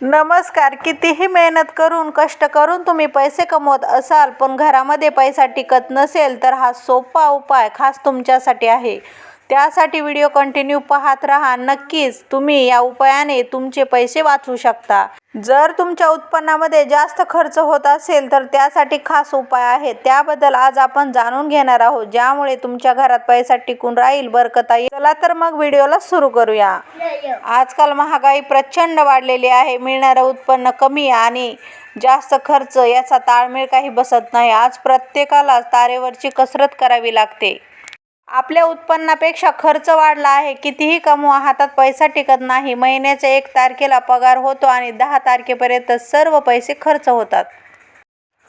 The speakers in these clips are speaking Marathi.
नमस्कार कितीही मेहनत करून कष्ट करून तुम्ही पैसे कमवत असाल पण घरामध्ये पैसा टिकत नसेल तर हा सोपा उपाय खास तुमच्यासाठी आहे. त्यासाठी व्हिडिओ कंटिन्यू पाहत राहा. नक्कीच तुम्ही या उपायाने तुमचे पैसे वाचवू शकता. जर तुमच्या उत्पन्नामध्ये जास्त खर्च होत असेल तर त्यासाठी खास उपाय आहे त्याबद्दल आज आपण जाणून घेणार आहोत. ज्यामुळे तुमच्या घरात पैसा टिकून राहील बरकता येईल चला तर मग व्हिडिओला सुरू करूया. आजकाल महागाई प्रचंड वाढलेली आहे. मिळणारं उत्पन्न कमी आणि जास्त खर्च याचा ताळमेळ काही बसत नाही. आज प्रत्येकाला तारेवरची कसरत करावी लागते. आपल्या उत्पन्नापेक्षा खर्च वाढला आहे. कितीही कमवा हातात पैसा टिकत नाही. महिन्याच्या एक तारखेला पगार होतो आणि दहा तारखेपर्यंत सर्व पैसे खर्च होतात.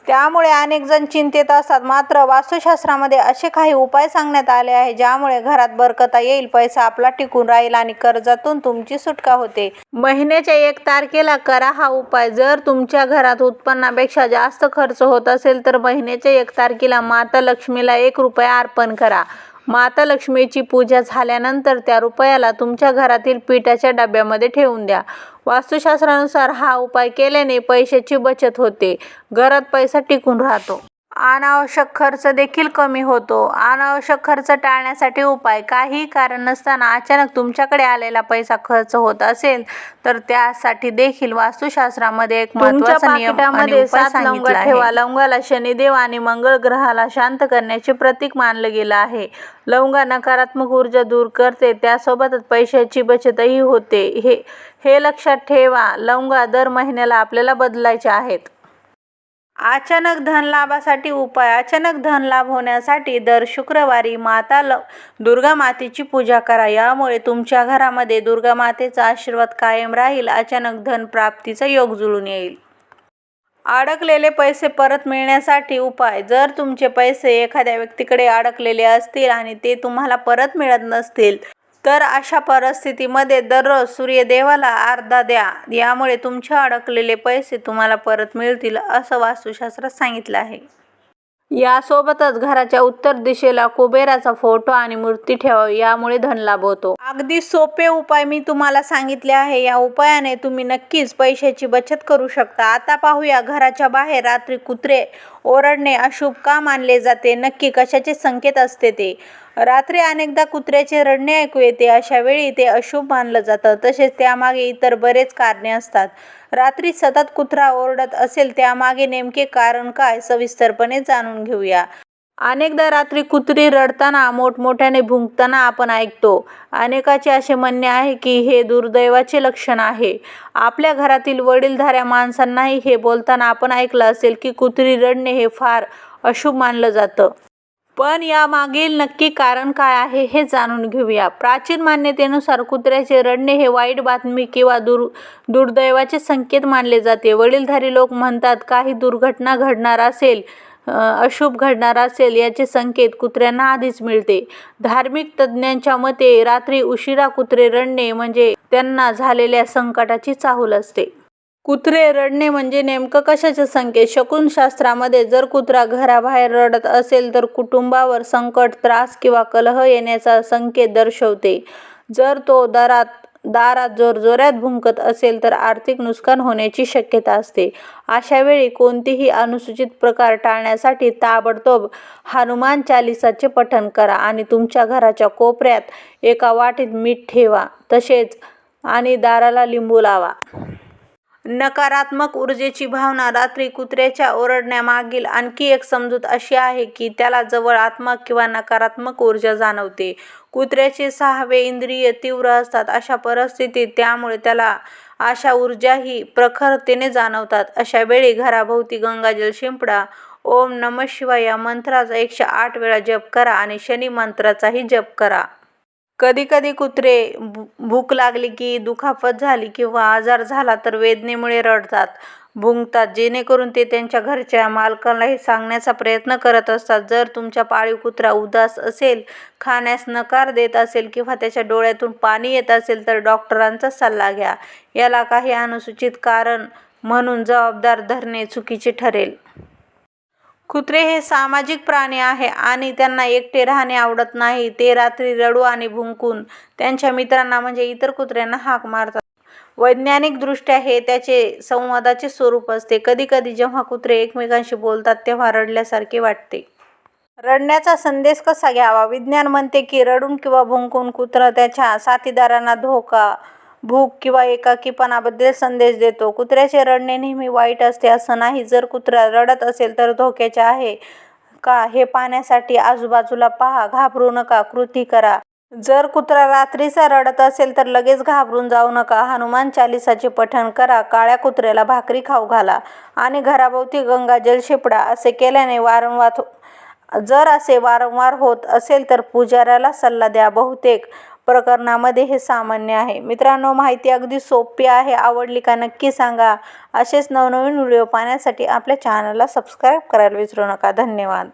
त्यामुळे अनेक जण चिंतेत असतात. मात्र वास्तुशास्त्रामध्ये असे काही उपाय सांगण्यात आले आहे ज्यामुळे घरात बरकता येईल पैसा आपला टिकून राहील आणि कर्जातून तुमची सुटका होते. महिन्याच्या एक तारखेला करा हा उपाय. जर तुमच्या घरात उत्पन्नापेक्षा जास्त खर्च होत असेल तर महिन्याच्या एक तारखेला माता लक्ष्मीला एक रुपया अर्पण करा. माता लक्ष्मीची पूजा झाल्यानंतर त्या रुपयाला तुमच्या घरातील पिठाच्या डब्यामध्ये ठेवून द्या. वास्तुशास्त्रानुसार हा उपाय केल्याने पैशाची बचत होते. घरात पैसा टिकून राहतो. अनावश्यक खर्च देखील कमी होतो. अनावश्यक खर्च टाळण्यासाठी उपाय. काही कारण नसताना अचानक तुमच्याकडे आलेला पैसा खर्च होत असेल तर त्यासाठी देखील वास्तुशास्त्रामध्ये एक महत्त्वाचा नियम आणि उपाय सांगितला ठेवा. लवंगाला शनिदेव आणि मंगळ ग्रहाला शांत करण्याचे प्रतीक मानलं गेलं आहे. लवंगा नकारात्मक ऊर्जा दूर करते त्यासोबतच पैशाची बचतही होते. हे हे लक्षात ठेवा. लवंगा दर महिन्याला आपल्याला बदलायचे आहेत. अचानक धनलाभासाठी उपाय अचानक धनलाभ होण्यासाठी दर शुक्रवारी माता ल दुर्गा मातेची पूजा करा. यामुळे तुमच्या घरामध्ये दुर्गा मातेचा आशीर्वाद कायम राहील अचानक धन प्राप्तीचा योग जुळून येईल. अडकलेले पैसे परत मिळण्यासाठी उपाय जर तुमचे पैसे एखाद्या व्यक्तीकडे अडकलेले असतील आणि ते तुम्हाला परत मिळत नसतील तर अशा परिस्थितीमध्ये दररोज सूर्यदेवाला अर्धा द्या. यामुळे तुमचे अडकलेले पैसे तुम्हाला परत मिळतील असं वास्तुशास्त्रात सांगितलं आहे. यासोबतच घराच्या उत्तर दिशेला कुबेराचा फोटो आणि मूर्ती ठेवावी यामुळे धनलाभ होतो अगदी सोपे उपाय मी तुम्हाला सांगितले आहे. या उपायाने तुम्ही नक्कीच पैशाची बचत करू शकता. आता पाहूया घराच्या बाहेर रात्री कुत्रे ओरडणे अशुभ का मानले जाते. नक्की कशाचे संकेत असते ते? रात्री अनेकदा कुत्र्याचे रडणे ऐकू येते. अशा वेळी ते अशुभ मानलं जातं. तसेच त्यामागे इतर बरेच कारणे असतात. रात्री सतत कुत्रा ओरडत असेल त्यामागे नेमके कारण काय? सविस्तरपणे जाणून घेऊया. अनेकदा रात्री कुत्री रडताना मोठमोठ्याने भुंकताना आपण ऐकतो. अनेकाचे असे म्हणणे आहे की हे दुर्दैवाचे लक्षण आहे. आपल्या घरातील वडीलधाऱ्या माणसांनाही हे बोलताना आपण ऐकलं असेल की कुत्री रडणे हे फार अशुभ मानलं जातं. पण यामागील नक्की कारण काय आहे हे जाणून घेऊया. प्राचीन मान्यतेनुसार कुत्र्याचे रडणे हे वाईट बातमी किंवा दुर् दुर्दैवाचे संकेत मानले जाते. वडीलधारी लोक म्हणतात काही दुर्घटना घडणार असेल अशुभ घडणार असेल याचे संकेत कुत्र्यांना आधीच मिळते. धार्मिक तज्ज्ञांच्या मते रात्री उशिरा कुत्रे रडणे म्हणजे त्यांना झालेल्या संकटाची चाहूल असते. कुत्रे रडणे म्हणजे नेमकं कशाचे संकेत? शकुनशास्त्रामध्ये जर कुत्रा घराबाहेर रडत असेल तर कुटुंबावर संकट त्रास किंवा कलह येण्याचा संकेत दर्शवते. जर तो दरात दारात जोरजोरात भुंकत असेल तर आर्थिक नुकसान होण्याची शक्यता असते. अशा वेळी कोणतीही अनुसूचित प्रकार टाळण्यासाठी ताबडतोब हनुमान चालिसाचे पठण करा आणि तुमच्या घराच्या कोपऱ्यात एका वाटीत मीठ ठेवा. तसेच आणि दाराला लिंबू लावा. नकारात्मक ऊर्जेची भावना रात्री कुत्र्याच्या ओरडण्यामागील आणखी एक समजूत अशी आहे की त्याला जवळ आत्मा किंवा नकारात्मक ऊर्जा जाणवते. कुत्र्याचे सहावे इंद्रिय तीव्र असतात. अशा परिस्थितीत त्यामुळे त्याला अशा ऊर्जाही प्रखरतेने जाणवतात. अशा वेळी घराभोवती गंगाजल शिंपडा ओम नम शिवाय या मंत्राचा एकशे आठ वेळा जप करा आणि शनी मंत्राचाही जप करा. कधीकधी कुत्रे भूक लागली की दुखापत झाली किंवा आजार झाला तर वेदनेमुळे रडतात भुंकतात जेणेकरून ते त्यांच्या घरच्या मालकालाही सांगण्याचा प्रयत्न करत असतात. जर तुमच्या पाळीव कुत्रा उदास असेल खाण्यास नकार देत असेल किंवा त्याच्या डोळ्यातून पाणी येत असेल तर डॉक्टरांचा सल्ला घ्या. याला काही अनुसूचित कारण म्हणून जबाबदार धरणे चुकीचे ठरेल. कुत्रे हे सामाजिक प्राणी आहे आणि त्यांना एकटे राहणे आवडत नाही. ते रात्री रडू आणि भुंकून त्यांच्या मित्रांना म्हणजे इतर कुत्र्यांना हाक मारतात. वैज्ञानिकदृष्ट्या हे त्याचे संवादाचे स्वरूप असते. कधीकधी जेव्हा कुत्रे एकमेकांशी बोलतात तेव्हा रडल्यासारखे वाटते. रडण्याचा संदेश कसा घ्यावा? विज्ञान म्हणते की रडून किंवा भुंकून कुत्रा त्याच्या साथीदारांना धोका भूक किंवा एकाकीपणाबद्दल संदेश देतो. कुत्र्याचे रडणे नेहमी वाईट असते असं नाही. जर कुत्रा रडत असेल तर धोक्याचे आहे का हे पाहण्यासाठी आजूबाजूला पहा. घाबरू नका. कृती करा. जर कुत्रा रात्रीचा रडत असेल तर लगेच घाबरून जाऊ नका. हनुमान चालिसाचे पठण करा. काळ्या कुत्र्याला भाकरी खाऊ घाला आणि घराभोवती गंगाजल शिपडा. असे केल्याने वारंवार जर असे वारंवार होत असेल तर पुजाऱ्याला सल्ला द्या. बहुतेक प्रकरणामध्ये हे सामान्य आहे. मित्रांनो माहिती अगदी सोपी आहे. आवडली का नक्की सांगा. असेच नवनवीन व्हिडिओ पाहण्यासाठी आपल्या चॅनलला सबस्क्राईब करायला विसरू नका. धन्यवाद.